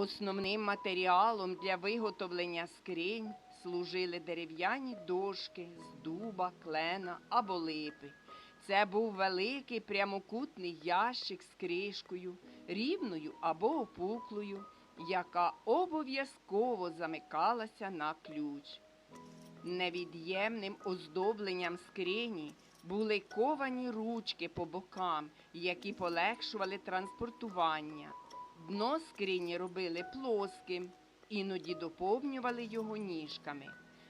Основним матеріалом для виготовлення скринь служили дерев'яні дошки з дуба, клена або липи. Це був великий прямокутний ящик з кришкою, рівною або опуклою, яка обов'язково замикалася на ключ. Невід'ємним оздобленням скрині були ковані ручки по бокам, які полегшували транспортування. Дно скрині робили плоским, іноді доповнювали його ніжками.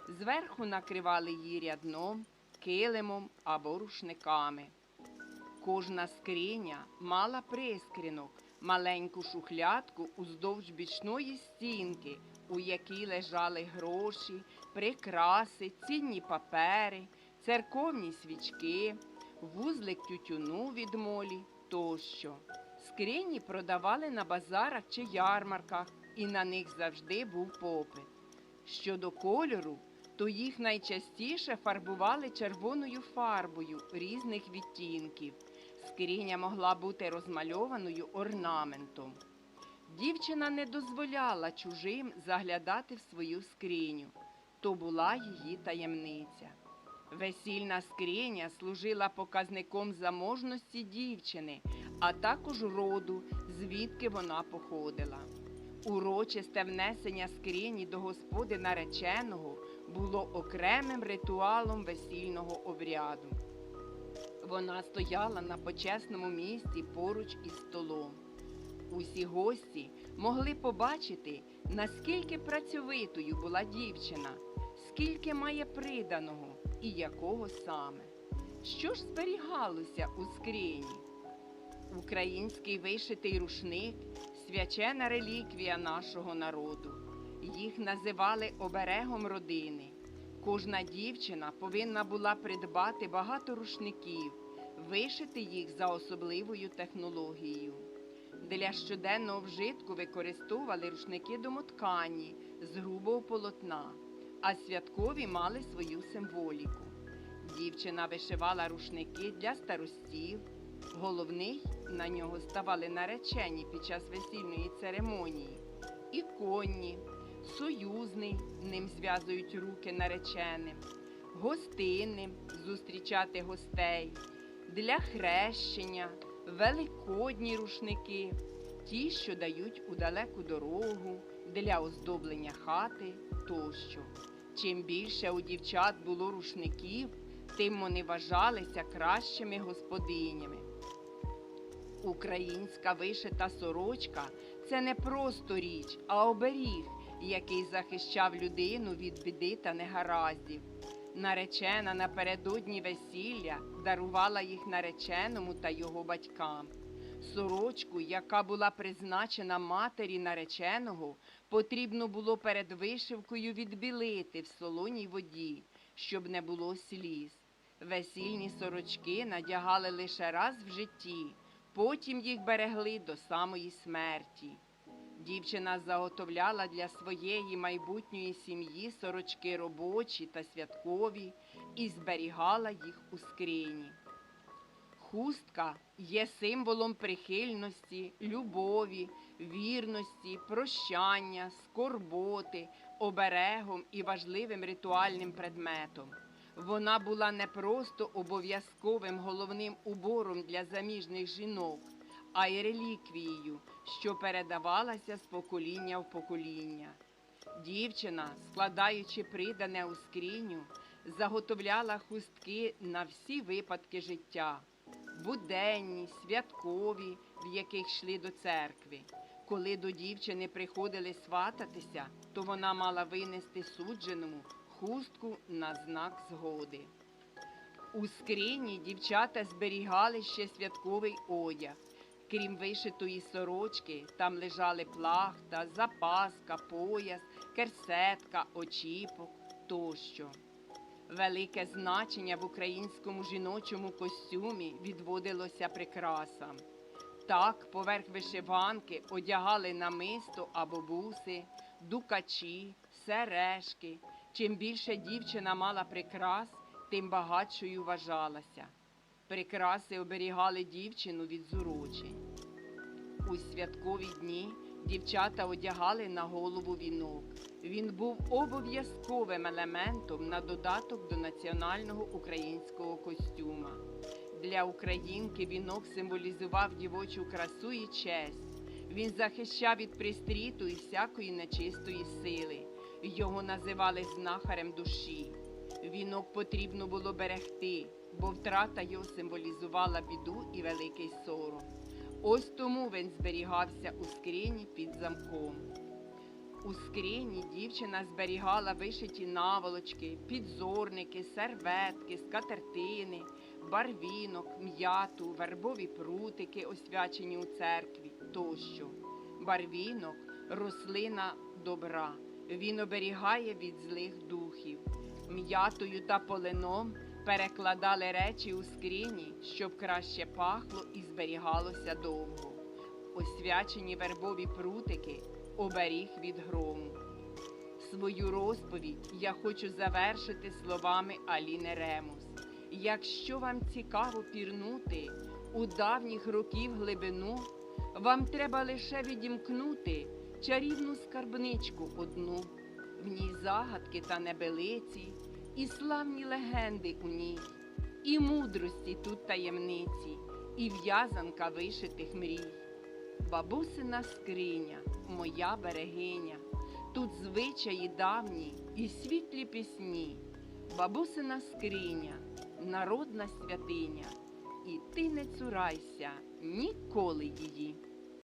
Зверху накривали її рядном, килимом або рушниками. Кожна скриня мала прискринок, маленьку шухлядку уздовж бічної стінки, у якій лежали гроші, прикраси, цінні папери, церковні свічки, вузлик тютюну від молі тощо. Скрині продавали на базарах чи ярмарках, і на них завжди був попит. Щодо кольору, то їх найчастіше фарбували червоною фарбою різних відтінків. Скриня могла бути розмальованою орнаментом. Дівчина не дозволяла чужим заглядати в свою скриню. То була її таємниця. Весільна скриня служила показником заможності дівчини, а також роду, звідки вона походила. Урочисте внесення скрині до господи нареченого було окремим ритуалом весільного обряду. Вона стояла на почесному місці поруч із столом. Усі гості могли побачити, наскільки працьовитою була дівчина, скільки має приданого і якого саме. Що ж зберігалося у скрині? Український вишитий рушник свячена реліквія нашого народу. Їх називали оберегом родини. Кожна дівчина повинна була придбати багато рушників, вишити їх за особливою технологією. Для щоденного вжитку використовували рушники домоткані з грубого полотна, а святкові мали свою символіку. Дівчина вишивала рушники для старостів. Головний на нього ставали наречені під час весільної церемонії, і конні, союзний ним зв'язують руки нареченим, гостинним зустрічати гостей, для хрещення, великодні рушники, ті, що дають у далеку дорогу, для оздоблення хати тощо. Чим більше у дівчат було рушників, тим вони вважалися кращими господинями. Українська вишита сорочка це не просто річ, а оберіг, який захищав людину від біди та негараздів. Наречена напередодні весілля дарувала їх нареченому та його батькам. Сорочку, яка була призначена матері нареченого, потрібно було перед вишивкою відбілити в солоній воді, щоб не було сліз. Весільні сорочки надягали лише раз в житті, потім їх берегли до самої смерті. Дівчина заготовляла для своєї майбутньої сім'ї сорочки робочі та святкові і зберігала їх у скрині. Хустка є символом прихильності, любові, вірності, прощання, скорботи, оберегом і важливим ритуальним предметом. Вона була не просто обов'язковим головним убором для заміжних жінок, а й реліквією, що передавалася з покоління в покоління. Дівчина, складаючи придане у скриню, заготовляла хустки на всі випадки життя буденні, святкові, в яких йшли до церкви. Коли до дівчини приходили свататися, то вона мала винести судженому хустку на знак згоди. У скрині дівчата зберігали ще святковий одяг. Крім вишитої сорочки, там лежали плахта, запаска, пояс, керсетка, очіпок тощо. Велике значення в українському жіночому костюмі відводилося прикрасам. Так, поверх вишиванки одягали намисто або буси, дукачі, сережки. Чим більше дівчина мала прикрас, тим багатшою вважалася. Прикраси оберігали дівчину від зурочень. У святкові дні Дівчата одягали на голову вінок. Він був обов'язковим елементом на додаток до національного українського костюма. Для українки вінок символізував дівочу красу і честь. Він захищав від пристріту і всякої нечистої сили. Його називали знахарем душі. Вінок потрібно було берегти, бо втрата його символізувала біду і великий сором. Ось тому він зберігався у скрині під замком. У скрині дівчина зберігала вишиті наволочки, підзорники, серветки, скатертини, барвінок, м'яту, вербові прутики, освячені у церкві тощо. Барвінок рослина добра. Він оберігає від злих духів. М'ятою та полином перекладали речі у скрині, щоб краще пахло і зберігалося довго. Освячені вербові прутики оберіг від грому. Свою розповідь я хочу завершити словами Аліни Ремус. Якщо вам цікаво пірнути у давніх років глибину, вам треба лише відімкнути чарівну скарбничку одну, в ній загадки та небелиці, і славні легенди у ній, і мудрості тут таємниці, і в'язанка вишитих мрій. Бабусина скриня, моя берегиня, тут звичаї давні і світлі пісні. Бабусина скриня, народна святиня, і ти не цурайся ніколи її.